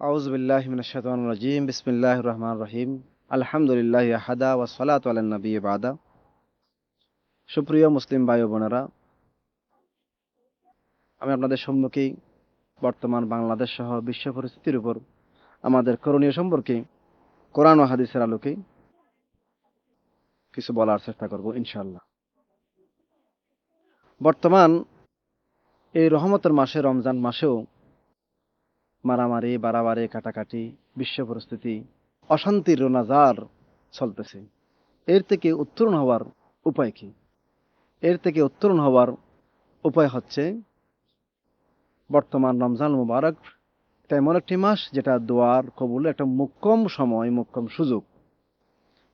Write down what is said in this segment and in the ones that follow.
আউজবিল্লাহ মিনাশাইতানির রহমান রহিম। আলহামদুলিল্লাহ আহাদা ওয়া সালাতু নবী বাদা। সুপ্রিয় মুসলিম ভাই ও বোনেরা, আমি আপনাদের সম্মুখেই বর্তমান বাংলাদেশ সহ বিশ্ব পরিস্থিতির উপর আমাদের করণীয় সম্পর্কে কোরআন ও হাদিসের আলোকে কিছু বলার চেষ্টা করব, ইনশাআল্লাহ। বর্তমান এই রহমতের মাসে, রমজান মাসেও মারামারি, বাড়াবাড়ি, কাটাকাটি, বিশ্ব পরিস্থিতি, অশান্তির রোনাজার চলতেছে। এর থেকে উত্তরণ হওয়ার উপায় কি? এর থেকে উত্তরণ হওয়ার উপায় হচ্ছে বর্তমান রমজান মুবারক এমন একটি মাস যেটা দোয়ার কবুল একটা মুক্কম সময়, মুক্কম সুযোগ।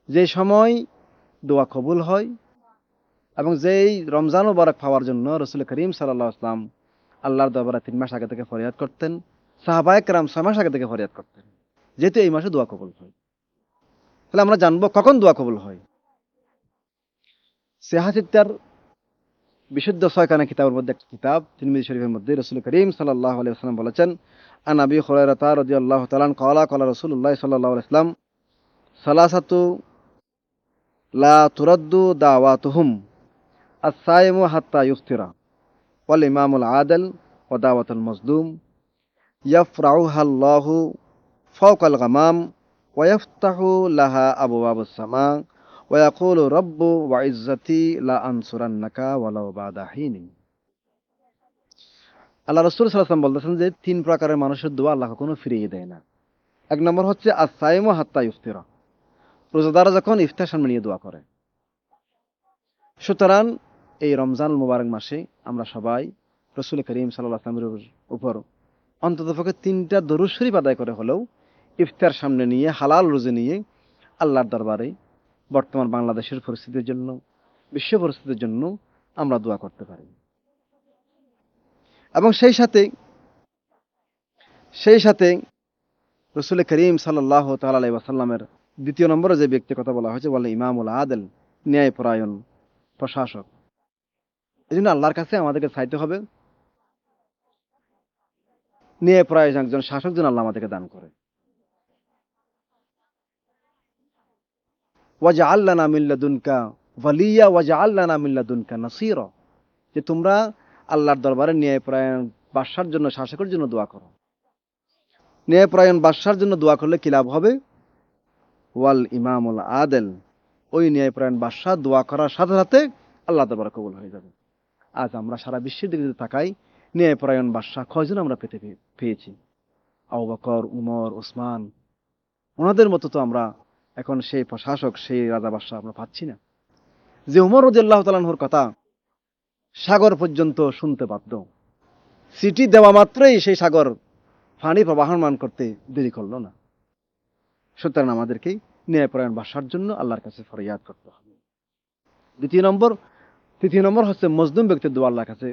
যে সময় দোয়া কবুল হয় এবং যেই রমজান মুবারক পাওয়ার জন্য রসুল করিম সাল্লাহ আসলাম আল্লাহর দরবারে তিন মাস আগে থেকে ফরিয়াদ করতেন সাহাবায়ক রাম ছয় মাস আগে থেকে ফরিয়াদ করতেন। যেহেতু এই মাসে দোয়া কবুল হয়। তাহলে আমরা জানব কখন দোয়া কবুল হয়। সেহাসিত্তার বিশুদ্ধ ছয়খানা কিতাবের মধ্যে একটা কিতাব, তিরমিজি শরীফের মধ্যে রসুল করিম সাল্লাহ আলাইসাল্লাম বলেছেন, আন আবি খুরাইরাতা রাদিয়াল্লাহু তাআলা ক্বালা ক্বালা রাসূলুল্লাহ সাল্লাল্লাহু আলাইহি ওয়াসাল্লাম, সালাসাতু লা তুরাদ্দু দাওয়াতুহুম, আস-সাইমু হাত্তা ইফতিরা ওয়াল ইমামুল আদল ওয়া দাওয়াতুল মাজলুম ইয়াফরাউহা আল্লাহু ফাওকাল গামাম ওয়া ইয়াফতাহু লাহা আবওয়াবুস সামা ওয়া ইয়াকুলু রাব্বু ওয়া ইজ্জাতি লা আনসুরান্নাকা ওয়ালাউ আল্লাহ রসুল সাল্লাম বলতেছেন যে, তিন প্রকারের মানুষের দোয়া আল্লাহ কখনো ফিরিয়ে দেয় না। এক নম্বর হচ্ছে আসাইম হাত্তা ইফতিরা। রোজাদারা যখন ইফতার সামনে নিয়ে দোয়া করে। সুতরাং এই রমজান মুবারক মাসে আমরা সবাই রসুল করিম সাল্লাহ আসলামের উপর অন্ততপক্ষে তিনটা দরুদ শরীফ আদায় করে হলেও ইফতার সামনে নিয়ে, হালাল রোজে নিয়ে আল্লাহর দরবারে বর্তমান বাংলাদেশের পরিস্থিতির জন্য, বিশ্ব পরিস্থিতির জন্য আমরা দোয়া করতে পারি। এবং সেই সাথে সেই সাথে রসুল করিম সাল্লাহ তালাই ওয়াসাল্লামের দ্বিতীয় নম্বরে যে ব্যক্তির কথা বলা হয়েছে, বলে ইমামুল আদেল, ন্যায়পরায়ণ প্রশাসক। এই জন্য আল্লাহর কাছে আমাদেরকে চাইতে হবে ন্যায়পরায়ণ একজন শাসক যেন আল্লাহ আমাদেরকে দান করে। ওয়াজা আল্লাহ মিল্লাদুনকা ওয়ালিয়া ওয়াজা আল্লাহ মিল্লাদুনকা নাসির। যে তোমরা আল্লাহর দরবারে ন্যায়পরায়ণ বাদশার জন্য, শাসকের জন্য দোয়া করো। ন্যায়পরায়ণ বাদশার জন্য দোয়া করলে কি লাভ হবে? ওয়াল ইমামুল আদেল। ওই ন্যায়পরায়ণ বাদশাহ দোয়া করার সাথে সাথে আল্লাহ দরবারে কবুল হয়ে যাবে। আজ আমরা সারা বিশ্বের দিকে যদি তাকাই ন্যায়পরায়ণ বাদশাহ কয়জন আমরা পেতে পেয়েছি? আবু বকর, উমর ওসমান ওনাদের মতো তো আমরা এখন সেই প্রশাসক, সেই রাজা বাদশাহ আমরা পাচ্ছি না। যে উমর রদিয়াল্লাহ তালানহর কথা সাগর পর্যন্ত শুনতে বাধ্য। সিটি দেওয়া মাত্রই সেই সাগর ফানি প্রবাহমান করতে দেরি করল না। সুতরাং আমাদেরকে ন্যায়পরায়ণ বাসার জন্য আল্লাহর কাছে ফরিয়াদ করতে হবে। দ্বিতীয় নম্বর, তৃতীয় নম্বর হচ্ছে মজদুম ব্যক্তির দোয়া আল্লাহর কাছে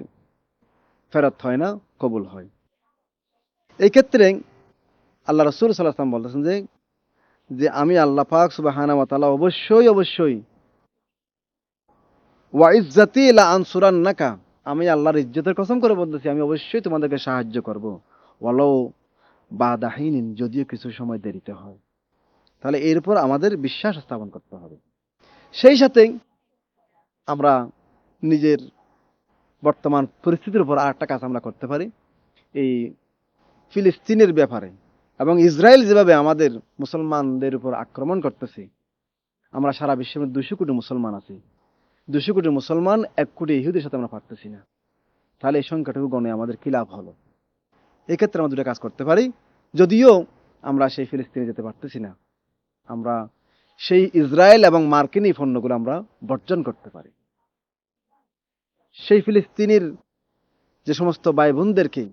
ফেরত হয় না, কবুল হয়। এই ক্ষেত্রে আল্লাহ রসুল সাল্লাহাম বলতেছেন যে যে আমি আল্লাহ পাক সুবাহানা তালা অবশ্যই অবশ্যই ওয়াইজাতি লা আনসুরান নাকা আমি আল্লাহর ইজ্জতের কসম করে বলতেছি, আমি অবশ্যই তোমাদেরকে সাহায্য করব। ওয়ালাও বাদাহীন যদিও কিছু সময় দেরিতে হয়। তাহলে এরপর আমাদের বিশ্বাস স্থাপন করতে হবে। সেই সাথে আমরা নিজের বর্তমান পরিস্থিতির উপর আরেকটা কাজ আমরা করতে পারি। এই ফিলিস্তিনের ব্যাপারে এবং ইসরায়েল যেভাবে আমাদের মুসলমানদের উপর আক্রমণ করতেছে, আমরা সারা বিশ্বের দুশো কোটি মুসলমান আছি। দুশো কোটি মুসলমান, এক কোটি ইহুদের সাথে আমরা পারতেছি না। তাহলে এই সংখ্যাটুকু গণে আমাদের কি লাভ হলো? এক্ষেত্রে আমরা দুটো কাজ করতে পারি। যদিও আমরা সেই ফিলিস্তিনে যেতে পারতেছি না, আমরা সেই ইসরায়েল এবং মার্কিনী পণ্যগুলো আমরা বর্জন করতে পারি। সেই ফিলিস্তিনির যে সমস্ত ভাই বোনদেরকে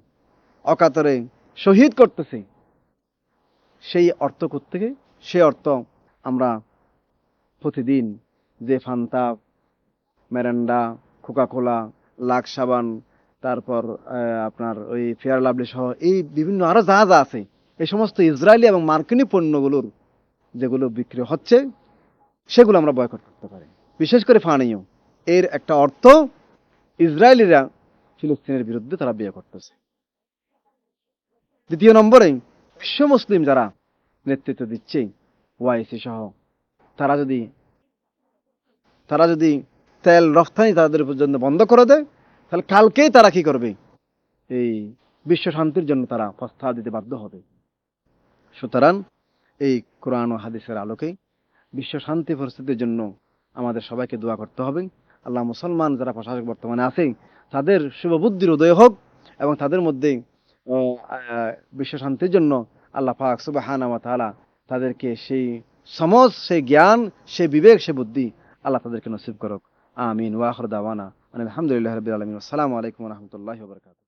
অকাতরে শহীদ করতেছে, সেই অর্থ থেকে সেই অর্থ আমরা প্রতিদিন যে ফান্তা, মেরান্ডা, কোকাকোলা লাক সাবান, তারপর আপনার ওই ফেয়ার লাভলি সহ এই বিভিন্ন আরও যা যা আছে, এই সমস্ত ইসরায়েলি এবং মার্কিনী পণ্যগুলোর যেগুলো বিক্রি হচ্ছে, সেগুলো আমরা বয়কট করতে পারি। বিশেষ করে ফানিও, এর একটা অর্থ ইসরায়েলিরা ফিলিস্তিনের বিরুদ্ধে তারা বিয়ে করতেছে। দ্বিতীয় নম্বরে, বিশ্ব মুসলিম যারা নেতৃত্ব দিচ্ছে, ওয়াইসি সহ, তারা যদি তারা যদি তেল রফতানি তাদের পর্যন্ত বন্ধ করে দেয়, তাহলে কালকেই তারা কি করবে? এই বিশ্ব শান্তির জন্য তারা প্রস্তাব দিতে বাধ্য হবে। সুতরাং এই কোরআন ও হাদিসের আলোকে বিশ্ব শান্তি পরিস্থিতির জন্য আমাদের সবাইকে দোয়া করতে হবে। আল্লাহ মুসলমান যারা প্রশাসক বর্তমানে আছে তাদের শুভবুদ্ধির উদয় হোক এবং তাদের মধ্যে আহ, আহ, বিশ্ব শান্তির জন্য আল্লাহ পাক হানামা তালা তাদেরকে সেই সমজ সেই জ্ঞান সে বিবেক সে বুদ্ধি আল্লাহ তাদেরকে নসিব করুক। আমিন। ওয়াহর দাওয়ানা আলহামদুলিল্লাহ রবিআলমিন আসসালামু আলাইকুম রহমতুল্লাহ বরকাত